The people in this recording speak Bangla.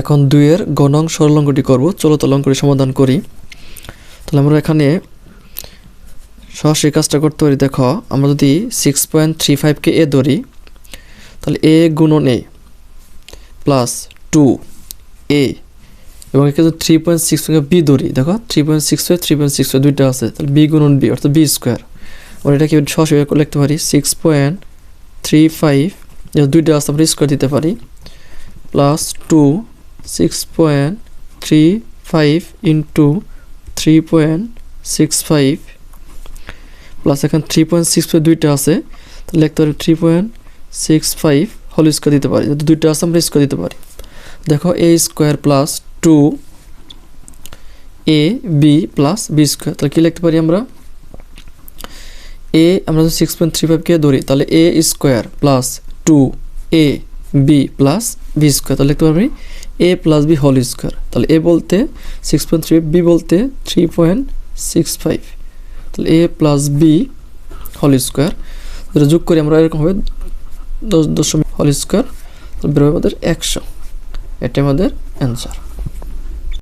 এখন দুইয়ের গণং সরলঙ্কটি করব চলো তলঙ্কটি সমাধান করি। তাহলে আমরা এখানে সরাসরি কাজটা করতে পারি, দেখো, আমরা যদি সিক্স পয়েন্ট থ্রি ফাইভকে এ ধরি, তাহলে এ গুণন এ প্লাস টু এ, এবং যদি থ্রি পয়েন্ট সিক্স বি ধরি, দেখো three point six five three point six দুইটা আছে, তাহলে বি গুণন বি, অর্থাৎ বি স্কোয়ার আমরা এটাকে করে লিখতে পারি সিক্স পয়েন্ট থ্রি ফাইভ দুইটা আছে, আমরা স্কোয়ার দিতে পারি plus two six point three five into three point six five plus এখানে থ্রি পয়েন্ট সিক্স ফাইভ দুইটা আছে, তাহলে লিখতে পারি থ্রি পয়েন্ট সিক্স ফাইভ হল স্কোয়ার দিতে পারি। যদি দুইটা আছে, আমরা স্কোয়ার দিতে পারি। দেখো A square plus two A B plus B square তাহলে কী লিখতে পারি আমরা? এ আমরা যদি সিক্স পয়েন্ট থ্রি ফাইভকে ধরি, তাহলে A square plus two A B plus B square তাহলে লিখতে পারবি A plus B whole square তাহলে এ বলতে সিক্স পয়েন্ট থ্রি বি বলতে থ্রি পয়েন্ট সিক্স ফাইভ তাহলে A plus B whole square যেটা যোগ করি আমরা এরকম হবে দশ দশমিক হোল স্কোয়ার বেরোবে আমাদের একশো। এটা আমাদের অ্যান্সার